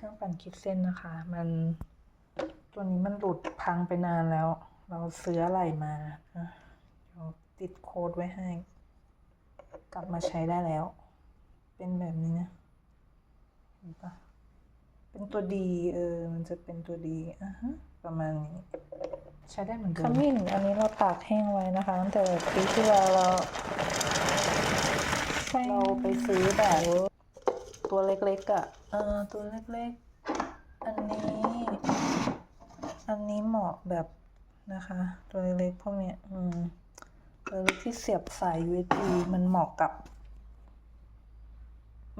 เครื่องปั่นคิดเส้นนะคะ มันตัวนี้มันหลุดพังไปนานแล้ว เราซื้ออะไรมาอะเดี๋ยวติดโค้ดไว้ให้ กลับมาใช้ได้แล้ว เป็นแบบนี้นะเห็นปะเป็นตัวดีเออ มันจะเป็นตัวดีอะฮะประมาณนี้ใช้ได้เหมือนเดิมขมิ้นอันนี้เราตากแห้งไว้นะคะตั้งแต่ปีที่แล้วเราเราไปซื้อแบบ ตัวเล็กๆอะ่ะเออตัวเล็กๆ อันนี้ อันนี้เหมาะแบบนะคะ ตัวเล็กๆพวกเนี้ยอืมตัวเล็กที่เสียบสาย USB มันเหมาะกับ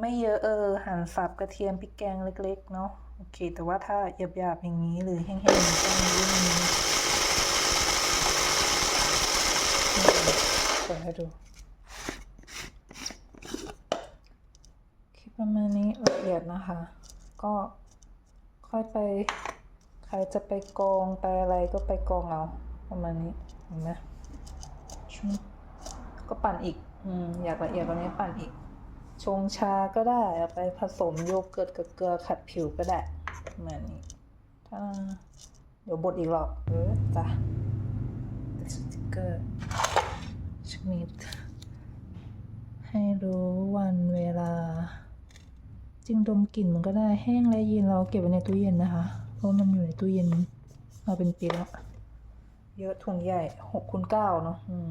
ไม่เยอะเออหั่นสับกระเทียมพริกแกงเล็ก ๆ เนาะโอเค แต่ว่าถ้าหยาบๆอย่างนี้หรือแห้งๆอย่างนี้ก็มีรุ่นนี้อืมเปิดให้ดู คลิปประมาณนี้ละเอียดนะคะ ก็ค่อยไป ใครจะไปกองไปอะไรก็ไปกองเอาประมาณนี้เห็นไหมชุบก็ปั่นอีกอืมอยากละเอียดกว่านี้ปั่นอีก ชงชาก็ได้เอาไปผสมโยเกิร์ตกับเกลือขัดผิวก็ได้ประมาณนี้ถ้าเดี๋ยวบดอีกหรอกเออจ้ะสติกเกอร์ชนิดให้รู้วันเวลาจ ริงดมกลิ่นมันก็ได้แห้งและเย็นเราเก็บไว้ในตู้เย็นนะคะ เพราะมันอยู่ในตู้เย็นมาเป็นปีแล้วเยอะถุงใหญ่หกคูณเก้าเนาะอืม